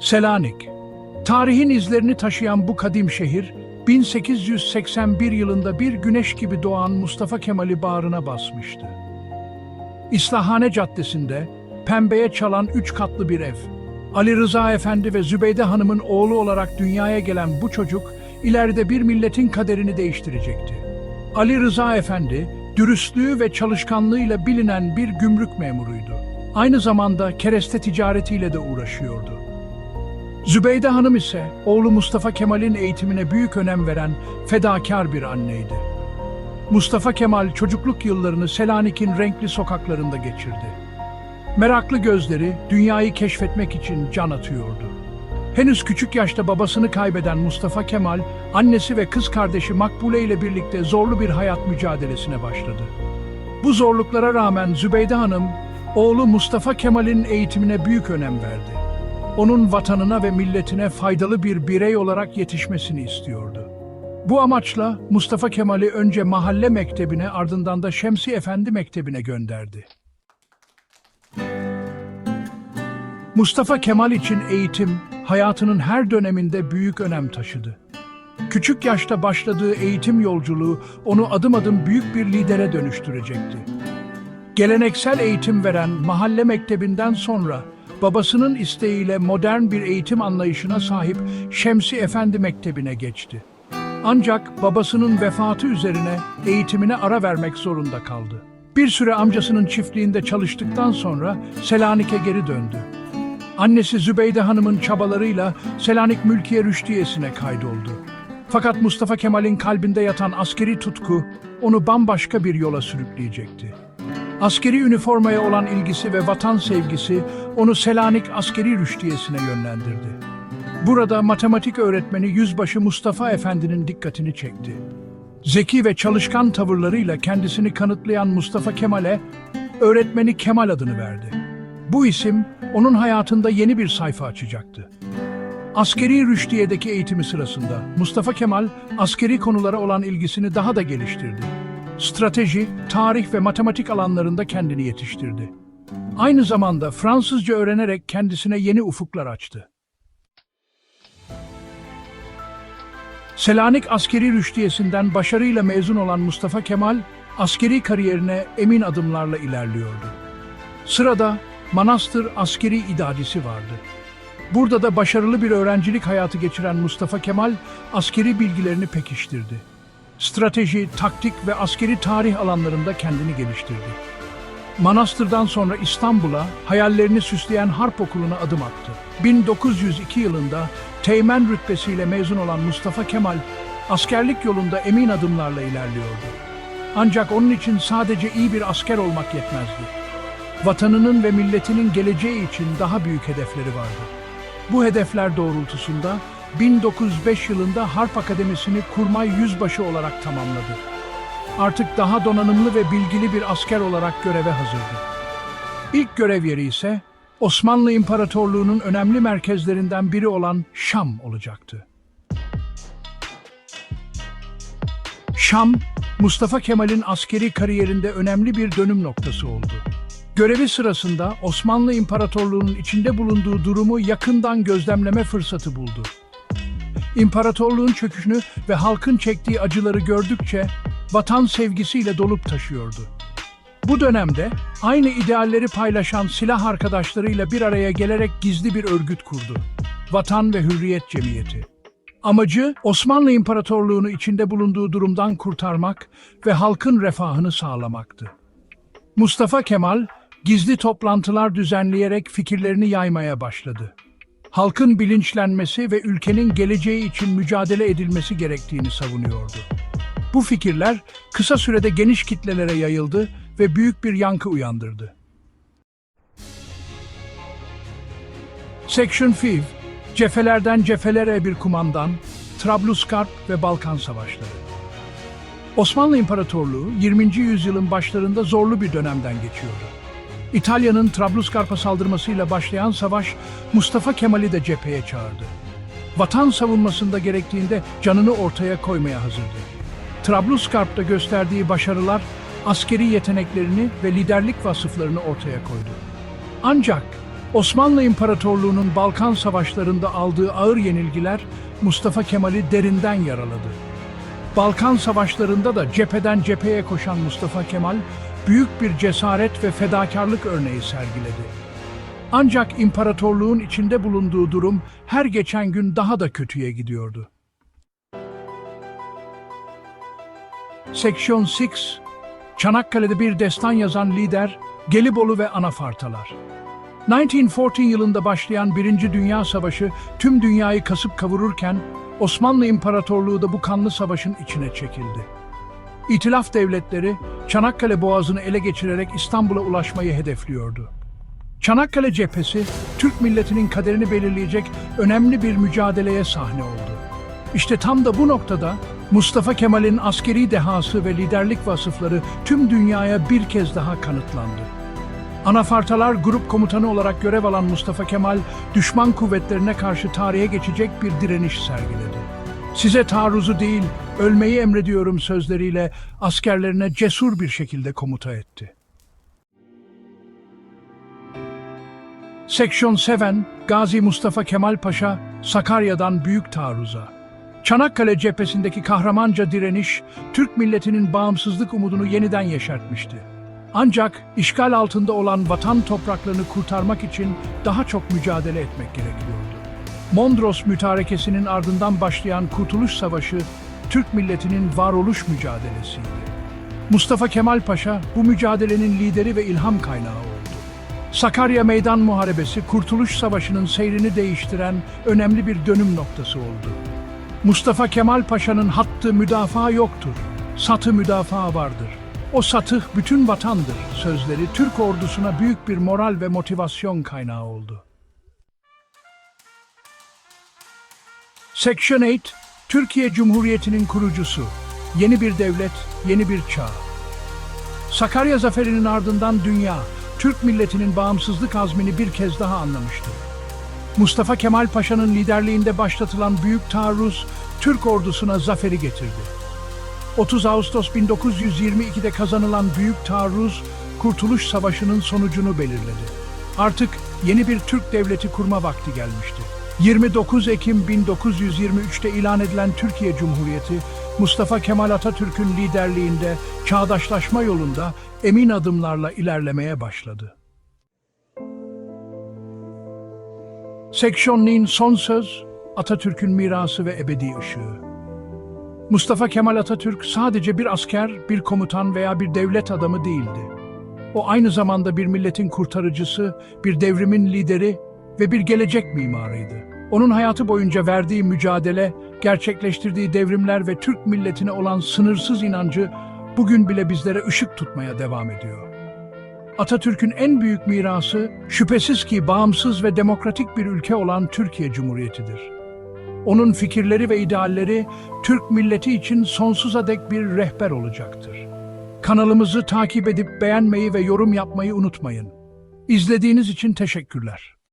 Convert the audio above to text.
Selanik. Tarihin izlerini taşıyan bu kadim şehir, 1881 yılında bir güneş gibi doğan Mustafa Kemal'i bağrına basmıştı. İslahane Caddesi'nde pembeye çalan üç katlı bir ev. Ali Rıza Efendi ve Zübeyde Hanım'ın oğlu olarak dünyaya gelen bu çocuk, ileride bir milletin kaderini değiştirecekti. Ali Rıza Efendi, dürüstlüğü ve çalışkanlığıyla bilinen bir gümrük memuruydu. Aynı zamanda kereste ticaretiyle de uğraşıyordu. Zübeyde Hanım ise oğlu Mustafa Kemal'in eğitimine büyük önem veren fedakar bir anneydi. Mustafa Kemal çocukluk yıllarını Selanik'in renkli sokaklarında geçirdi. Meraklı gözleri dünyayı keşfetmek için can atıyordu. Henüz küçük yaşta babasını kaybeden Mustafa Kemal, annesi ve kız kardeşi Makbule ile birlikte zorlu bir hayat mücadelesine başladı. Bu zorluklara rağmen Zübeyde Hanım, oğlu Mustafa Kemal'in eğitimine büyük önem verdi. Onun vatanına ve milletine faydalı bir birey olarak yetişmesini istiyordu. Bu amaçla Mustafa Kemal'i önce mahalle mektebine ardından da Şemsi Efendi mektebine gönderdi. Mustafa Kemal için eğitim hayatının her döneminde büyük önem taşıdı. Küçük yaşta başladığı eğitim yolculuğu onu adım adım büyük bir lidere dönüştürecekti. Geleneksel eğitim veren mahalle mektebinden sonra babasının isteğiyle modern bir eğitim anlayışına sahip Şemsi Efendi Mektebi'ne geçti. Ancak babasının vefatı üzerine eğitimine ara vermek zorunda kaldı. Bir süre amcasının çiftliğinde çalıştıktan sonra Selanik'e geri döndü. Annesi Zübeyde Hanım'ın çabalarıyla Selanik Mülkiye Rüştiyesi'ne kaydoldu. Fakat Mustafa Kemal'in kalbinde yatan askeri tutku onu bambaşka bir yola sürükleyecekti. Askeri üniformaya olan ilgisi ve vatan sevgisi onu Selanik Askeri Rüştiyesi'ne yönlendirdi. Burada matematik öğretmeni Yüzbaşı Mustafa Efendi'nin dikkatini çekti. Zeki ve çalışkan tavırlarıyla kendisini kanıtlayan Mustafa Kemal'e öğretmeni Kemal adını verdi. Bu isim onun hayatında yeni bir sayfa açacaktı. Askeri rüştiyedeki eğitimi sırasında Mustafa Kemal askeri konulara olan ilgisini daha da geliştirdi. Strateji, tarih ve matematik alanlarında kendini yetiştirdi. Aynı zamanda Fransızca öğrenerek kendisine yeni ufuklar açtı. Selanik Askeri Rüştiyesi'nden başarıyla mezun olan Mustafa Kemal, askeri kariyerine emin adımlarla ilerliyordu. Sırada Manastır Askeri İdadisi vardı. Burada da başarılı bir öğrencilik hayatı geçiren Mustafa Kemal, askeri bilgilerini pekiştirdi. Strateji, taktik ve askeri tarih alanlarında kendini geliştirdi. Manastır'dan sonra İstanbul'a hayallerini süsleyen Harp Okulu'na adım attı. 1902 yılında teğmen rütbesiyle mezun olan Mustafa Kemal, askerlik yolunda emin adımlarla ilerliyordu. Ancak onun için sadece iyi bir asker olmak yetmezdi. Vatanının ve milletinin geleceği için daha büyük hedefleri vardı. Bu hedefler doğrultusunda 1905 yılında Harp Akademisi'ni kurmay yüzbaşı olarak tamamladı. Artık daha donanımlı ve bilgili bir asker olarak göreve hazırdı. İlk görev yeri ise Osmanlı İmparatorluğu'nun önemli merkezlerinden biri olan Şam olacaktı. Şam, Mustafa Kemal'in askeri kariyerinde önemli bir dönüm noktası oldu. Görevi sırasında Osmanlı İmparatorluğu'nun içinde bulunduğu durumu yakından gözlemleme fırsatı buldu. İmparatorluğun çöküşünü ve halkın çektiği acıları gördükçe vatan sevgisiyle dolup taşıyordu. Bu dönemde aynı idealleri paylaşan silah arkadaşlarıyla bir araya gelerek gizli bir örgüt kurdu. Vatan ve Hürriyet Cemiyeti. Amacı Osmanlı İmparatorluğu'nu içinde bulunduğu durumdan kurtarmak ve halkın refahını sağlamaktı. Mustafa Kemal gizli toplantılar düzenleyerek fikirlerini yaymaya başladı. Halkın bilinçlenmesi ve ülkenin geleceği için mücadele edilmesi gerektiğini savunuyordu. Bu fikirler kısa sürede geniş kitlelere yayıldı ve büyük bir yankı uyandırdı. Section 5, cephelerden cephelere bir kumandan, Trablusgarp ve Balkan Savaşları. Osmanlı İmparatorluğu 20. yüzyılın başlarında zorlu bir dönemden geçiyordu. İtalya'nın Trablusgarp'a saldırmasıyla başlayan savaş Mustafa Kemal'i de cepheye çağırdı. Vatan savunmasında gerektiğinde canını ortaya koymaya hazırdı. Trablusgarp'ta gösterdiği başarılar askeri yeteneklerini ve liderlik vasıflarını ortaya koydu. Ancak Osmanlı İmparatorluğu'nun Balkan Savaşları'nda aldığı ağır yenilgiler Mustafa Kemal'i derinden yaraladı. Balkan Savaşları'nda da cepheden cepheye koşan Mustafa Kemal büyük bir cesaret ve fedakarlık örneği sergiledi. Ancak imparatorluğun içinde bulunduğu durum her geçen gün daha da kötüye gidiyordu. Seksiyon 6 Çanakkale'de bir destan yazan lider Gelibolu ve Anafartalar. 1914 yılında başlayan Birinci Dünya Savaşı tüm dünyayı kasıp kavururken Osmanlı İmparatorluğu da bu kanlı savaşın içine çekildi. İtilaf devletleri Çanakkale Boğazı'nı ele geçirerek İstanbul'a ulaşmayı hedefliyordu. Çanakkale cephesi Türk milletinin kaderini belirleyecek önemli bir mücadeleye sahne oldu. İşte tam da bu noktada Mustafa Kemal'in askeri dehası ve liderlik vasıfları tüm dünyaya bir kez daha kanıtlandı. Anafartalar Grup Komutanı olarak görev alan Mustafa Kemal, düşman kuvvetlerine karşı tarihe geçecek bir direniş sergiledi. Size taarruzu değil, ölmeyi emrediyorum sözleriyle askerlerine cesur bir şekilde komuta etti. Section 7, Gazi Mustafa Kemal Paşa, Sakarya'dan büyük taarruza. Çanakkale cephesindeki kahramanca direniş, Türk milletinin bağımsızlık umudunu yeniden yeşertmişti. Ancak işgal altında olan vatan topraklarını kurtarmak için daha çok mücadele etmek gerekiyordu. Mondros mütarekesinin ardından başlayan Kurtuluş Savaşı, Türk milletinin varoluş mücadelesiydi. Mustafa Kemal Paşa bu mücadelenin lideri ve ilham kaynağı oldu. Sakarya Meydan Muharebesi Kurtuluş Savaşı'nın seyrini değiştiren önemli bir dönüm noktası oldu. Mustafa Kemal Paşa'nın hattı müdafaa yoktur, satı müdafaa vardır. O satıh bütün vatandır sözleri Türk ordusuna büyük bir moral ve motivasyon kaynağı oldu. Section 8, Türkiye Cumhuriyeti'nin kurucusu. Yeni bir devlet, yeni bir çağ. Sakarya zaferinin ardından dünya, Türk milletinin bağımsızlık azmini bir kez daha anlamıştı. Mustafa Kemal Paşa'nın liderliğinde başlatılan büyük taarruz, Türk ordusuna zaferi getirdi. 30 Ağustos 1922'de kazanılan büyük taarruz, Kurtuluş Savaşı'nın sonucunu belirledi. Artık yeni bir Türk devleti kurma vakti gelmişti. 29 Ekim 1923'te ilan edilen Türkiye Cumhuriyeti, Mustafa Kemal Atatürk'ün liderliğinde çağdaşlaşma yolunda emin adımlarla ilerlemeye başladı. Seksiyonluğun son söz, Atatürk'ün mirası ve ebedi ışığı. Mustafa Kemal Atatürk sadece bir asker, bir komutan veya bir devlet adamı değildi. O aynı zamanda bir milletin kurtarıcısı, bir devrimin lideri ve bir gelecek mimarıydı. Onun hayatı boyunca verdiği mücadele, gerçekleştirdiği devrimler ve Türk milletine olan sınırsız inancı bugün bile bizlere ışık tutmaya devam ediyor. Atatürk'ün en büyük mirası şüphesiz ki bağımsız ve demokratik bir ülke olan Türkiye Cumhuriyeti'dir. Onun fikirleri ve idealleri Türk milleti için sonsuza dek bir rehber olacaktır. Kanalımızı takip edip beğenmeyi ve yorum yapmayı unutmayın. İzlediğiniz için teşekkürler.